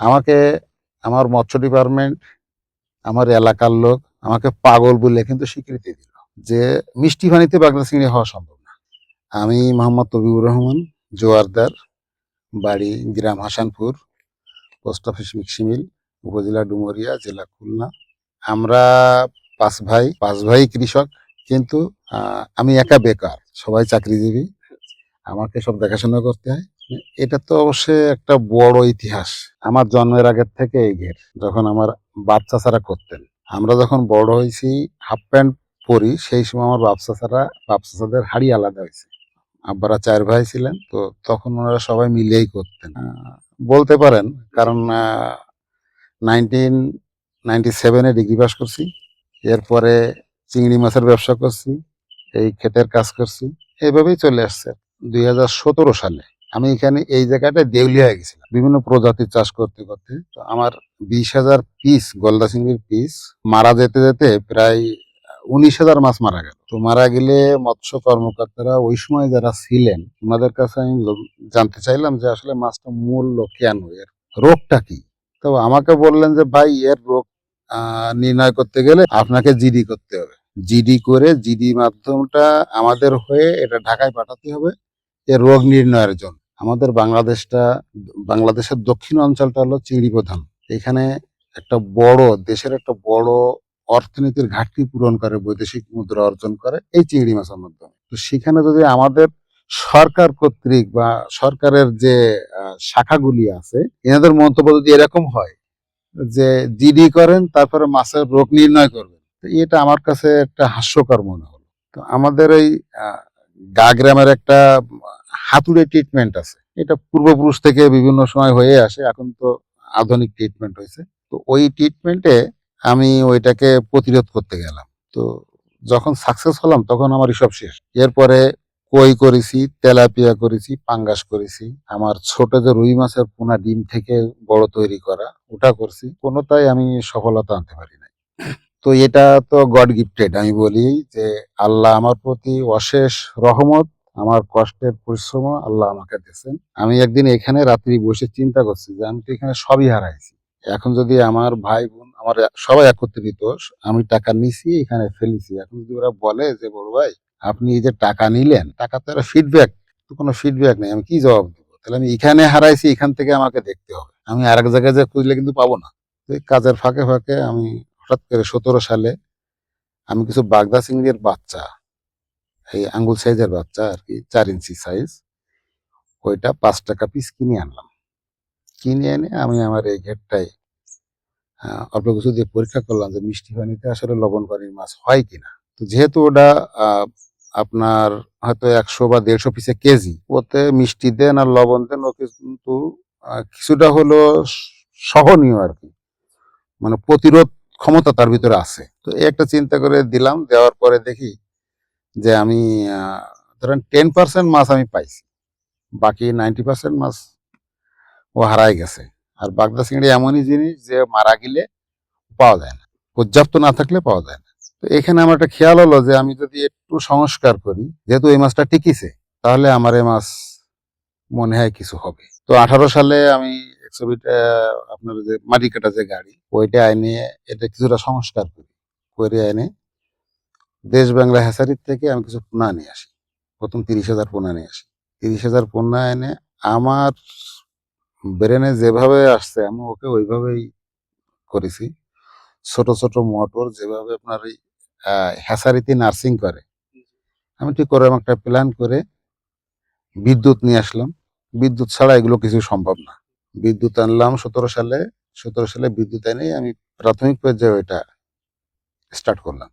আমাকে আমার মৎস্য ডিপার্টমেন্ট আমার এলাকার লোক আমাকে পাগল বলে কিন্তু স্বীকৃতি দিল যে মিষ্টি পানিতে বাগদা চিংড়ি হওয়া সম্ভব না। আমি মোহাম্মদ তবিবুর রহমান, জোয়ারদার, বাড়ি গ্রাম হাসানপুর, পোস্ট অফিস মিক্সিমিল উপজেলা ডুমরিয়া, জেলা খুলনা। আমরা পাঁচ ভাই পাঁচ ভাই কৃষক, কিন্তু আমি একা বেকার, সবাই চাকরিজীবী। আমাকে সব দেখাশোনা করতে হয়। এটা তো অবশ্যই একটা বড় ইতিহাস। আমার জন্মের আগের থেকে এই ঘের, যখন আমার বাচ্চা ছাড়া করতেন। আমরা যখন বড় হয়েছি, হাফ প্যান্ট পরি, সেই সময় আমার বাচ্চা ছাড়া বাচ্চা ছাড়াদের হাড়ি আলাদা হয়েছে। আব্বারা চার ভাই ছিলেন, তো তখন ওনারা সবাই মিলেই করতেন। বলতে পারেন, কারণ নাইনটিন নাইনটি সেভেনে ডিগ্রি পাস করছি, এরপরে চিংড়ি মাছের ব্যবসা করছি, এই ক্ষেতের কাজ করছি এইভাবেই চলে আসছে। দুই হাজার সতেরো সালে। আমি এখানে এই জায়গাটায় দেউলিয়া হয়ে গেছিলাম। বিভিন্ন প্রজাতির চাষ করতে করতে তো আমার বিশ হাজার পিস গলদা চিংড়ির পিস মারা যেতে যেতে প্রায় উনিশ হাজার মাছ মারা গেল। তো মারা গেলে মৎস্য কর্মকর্তারা ওই সময় যারা ছিলেন, ওনাদের কাছে আমি জানতে চাইলাম যে আসলে মাছটা মূল্য কেন এর রোগটা কি? তো আমাকে বললেন যে, ভাই, এর রোগ নির্ণয় করতে গেলে আপনাকে জিডি করতে হবে। জিডি করে জিডি মাধ্যমটা আমাদের হয়ে এটা ঢাকায় পাঠাতে হবে, এর রোগ নির্ণয়ের জন্য। আমাদের বাংলাদেশটা, বাংলাদেশের দক্ষিণ অঞ্চলটা হলো চিংড়ি প্রধান এখানে একটা বড়, দেশের একটা বড় অর্থনীতির ঘাটতি পূরণ করে, বৈদেশিক মুদ্রা অর্জন করে এই চিংড়ি মাছের মাধ্যমে। তো সেখানে যদি আমাদের সরকার কর্তৃক বা সরকারের যে শাখাগুলি আছে, এনাদের মন্তব্য যদি এরকম হয় যে, জিডি করেন, তারপরে মাছের রোগ নির্ণয় করবেন, তো এটা আমার কাছে একটা হাস্যকর মনে হলো। তো আমাদের এই গা গ্রামের একটা হাতুড়ে ট্রিটমেন্ট আছে। এটা পূর্বপুরুষ থেকে বিভিন্ন সময় হয়ে আসে, এখন তো আধুনিক ট্রিটমেন্ট হয়েছে। তো ওই ট্রিটমেন্টে আমি ওইটাকে প্রতিরোধ করতে গেলাম। তো যখন সাকসেস হলাম, তখন আমার সব শেষ। এরপরে কই করেছি, তেলাপিয়া করেছি, পাঙ্গাস করেছি। আমার ছোট যে রুই মাছের পোনা ডিম থেকে বড় তৈরি করা, ওটা করছি। কোনোটাই আমি সফলতা আনতে পারি নাই। তো এটা তো গড গিফটেড আমি বলি যে আল্লাহ আমার প্রতি অশেষ রহমত, আমার কষ্টের পরিশ্রম আল্লাহ আমাকে দিয়েছেন। আমি একদিন এখানে রাত্রি বসে চিন্তা করছি যে আমি তো এখানে সবই হারাইছি। এখন যদি আমার ভাই বোন, আমার সবাই একত্রিত, আমি টাকা নিছি, এখানে ফেলেছি। এখন যদি ওরা বলে যে, বড় ভাই, আপনি এই যে টাকা নিলেন, টাকা তো একটা ফিডব্যাক তো কোনো ফিডব্যাক নেই, আমি কি জবাব দেবো? তাহলে আমি এখানে হারাইছি, এখান থেকে আমাকে দেখতে হবে। আমি আর এক জায়গায় যে খুঁজলে কিন্তু পাবো না। কাজের ফাঁকে ফাঁকে আমি হঠাৎ করে সতেরো সালে আমি কিছু বাগদা চিংড়ির বাচ্চা, এই আঙ্গুল সাইজের বাচ্চা আর কি, চার ইঞ্চি সাইজ ওইটা পাঁচ টাকা পিস কিনে আনলাম। কিনে এনে আমি আমার এই ঘেরটাই অল্প কিছু দিয়ে পরীক্ষা করলাম যে মিষ্টি পানিতে আসলে লবণ পানির মাছ হয় কিনা। তো যেহেতু ওটা আপনার হয়তো একশো বা দেড়শো পিসে কেজি, ওতে মিষ্টি দেন আর লবণ দেন, ও কিন্তু কিছুটা হলো সহনীয় আর কি। মানে প্রতিরোধ ক্ষমতা তার ভিতরে আছে। তো একটা চিন্তা করে দিলাম, দেওয়ার পরে দেখি যে আমি ধরেন টেন পার্সেন্ট মাছ আমি পাইছি, বাকি নাইনটি পার্সেন্ট মাছ ও হারাই গেছে। আর বাগদা চিংড়ি এমনই জিনিস যে মারা গেলে পাওয়া যায় না, পর্যাপ্ত না থাকলে পাওয়া যায় না। তো এখানে আমার একটা খেয়াল হলো যে আমি যদি একটু সংস্কার করি, যেহেতু এই মাছটা টিকিছে, তাহলে আমার এই মাছ মনে হয় কিছু হবে। তো আঠারো সালে আমি একশোবিটা আপনার যে মাটি কাটা যে গাড়ি, ওইটা এনে এটা কিছুটা সংস্কার করি করে এনে দেশ বাংলা হ্যাসারির থেকে আমি কিছু পোনা নিয়ে আসি। প্রথম তিরিশ হাজার পোনা নিয়ে আসি। তিরিশ হাজার পোনা এনে আমার ব্রেনে যেভাবে আসছে, আমি ওকে ওইভাবেই করেছি। ছোট ছোট মোটর যেভাবে আপনার এই হ্যাসারিতে নার্সিং করে। আমি ঠিক করে একটা প্ল্যান করে বিদ্যুৎ নিয়ে আসলাম। বিদ্যুৎ ছাড়া এগুলো কিছু সম্ভব না। বিদ্যুৎ আনলাম সতেরো সালে সতেরো সালে বিদ্যুৎ এনে আমি প্রাথমিক পর্যায়ে ওইটা স্টার্ট করলাম।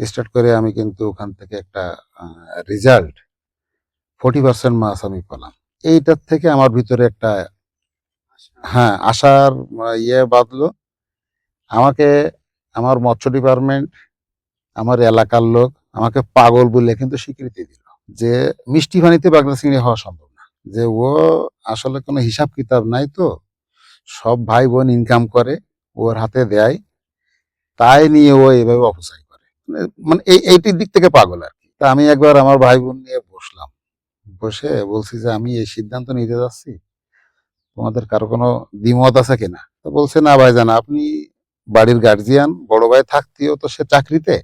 স্টার্ট করে আমি কিন্তু ওখান থেকে একটা রেজাল্ট ফোর্টি পার্সেন্ট মাছ আমি পেলাম। এইটার থেকে আমার ভিতরে একটা হ্যাঁ আহ, ইয়ে বাঁধলো। আমাকে আমার মৎস্য ডিপার্টমেন্ট আমার এলাকার লোক আমাকে পাগল বলে কিন্তু স্বীকৃতি দিল যে মিষ্টি পানিতে বাগদা চিংড়ি হওয়া সম্ভব। যে ও আসলে কোনো হিসাব কিতাব নাই তো। সব ভাই বোন ইনকাম করে, ওর হাতে দেয়, তাই নিয়ে ও এভাবে অপচয় করে। মানে- মানে এই এইটির দিক থেকে পাগল আর কি। তা আমি একবার আমার ভাই বোন নিয়ে বসলাম। বসে বলছি যে, আমি এই সিদ্ধান্ত নিতে যাচ্ছি। তোমাদের কারও কোনো দ্বিমত আছে কিনা? তো বলছে, না ভাইজান, আপনি বাড়ির গার্জিয়ান বড় ভাই থাকতেও তো সে চাকরিতে।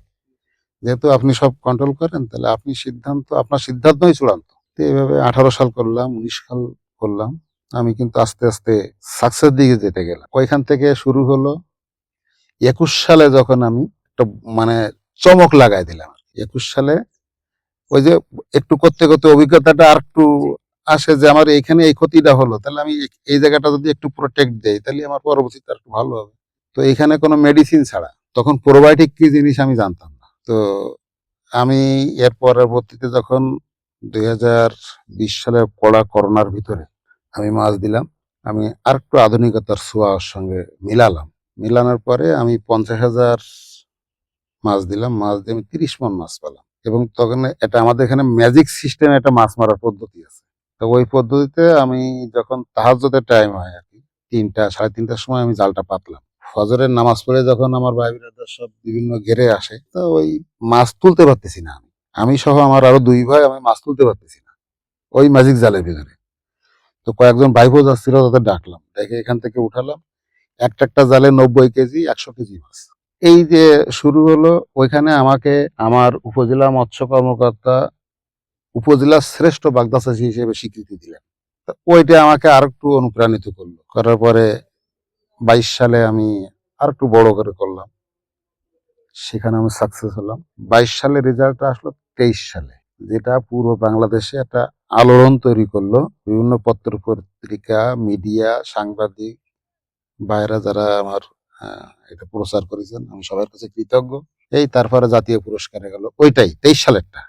যেহেতু আপনি সব কন্ট্রোল করেন, তাহলে আপনি সিদ্ধান্ত, আপনার সিদ্ধান্তই চূড়ান্ত। তো এইভাবে আঠারো সাল করলাম, উনিশ সাল করলাম। আমি কিন্তু আস্তে আস্তে সাকসেস দিকে যেতে গেলাম। ওইখান থেকে শুরু হলো একুশ সালে যখন আমি একটা মানে চমক লাগাই দিলাম। একুশ সালে ওই যে একটু করতে করতে অভিজ্ঞতাটা আর একটু আসে যে আমার এইখানে এই ক্ষতিটা হলো। তাহলে আমি এই- এই জায়গাটা যদি একটু প্রোটেক্ট দেই, তাহলে আমার পরবর্তীতে আর একটু ভালো হবে। তো এখানে কোনো মেডিসিন ছাড়া, তখন প্রোবায়োটিক কি জিনিস আমি জানতাম না। তো আমি এর পরবর্তীতে যখন দুই হাজার বিশ সালে পড়া করোনার ভিতরে আমি মাছ দিলাম। আমি আর একটু আধুনিকতার ছোঁয়ার সঙ্গে মিলালাম। মিলানোর পরে আমি পঞ্চাশ হাজার মাছ দিলাম। মাছ দিয়ে আমি তিরিশ মন মাছ পেলাম। এবং তখন এটা আমাদের এখানে ম্যাজিক সিস্টেমে একটা মাছ মারার পদ্ধতি আছে। তো ওই পদ্ধতিতে আমি যখন তাহাজতের টাইম হয় আর কি, তিনটা, সাড়ে তিনটার সময় আমি জালটা পাতলাম। ফজরের নামাজ পড়ে যখন আমার ভাই সব বিভিন্ন ঘেরে আসে, তো ওই মাছ তুলতে পারতেছি না আমি। আমি সহ আমার আরও দুই ভাই আমি মাছ তুলতে পারতেছি না। ওই ম্যাজিক জালের ভিতরে। তো কয়েকজন ভাইপো যাচ্ছিল, তাদের ডাকলাম। ডেকে এখান থেকে উঠালাম। একটা একটা জালে নব্বই কেজি, একশো কেজি মাছ। এই যে শুরু হলো, ওইখানে আমাকে আমার উপজেলা মৎস্য কর্মকর্তা উপজেলার শ্রেষ্ঠ বাগদাচাষী হিসেবে স্বীকৃতি দিলেন। ওইটা আমাকে আর একটু অনুপ্রাণিত করল। করার পরে বাইশ সালে আমি আর একটু বড় করে করলাম। সেখানে আমি সাকসেস হলাম। বাইশ সালে রেজাল্ট আসলো তেইশ সালে, যেটা পূর্ব বাংলাদেশে একটা আলোড়ন তৈরি করল। বিভিন্ন পত্র পত্রিকা মিডিয়া, সাংবাদিক বাইরা যারা আমার এটা প্রচার করেছেন, আমি সবার কাছে কৃতজ্ঞ। এই তারপরে জাতীয় পুরস্কারে গেল। ওইটাই, তেইশ সালেরটা।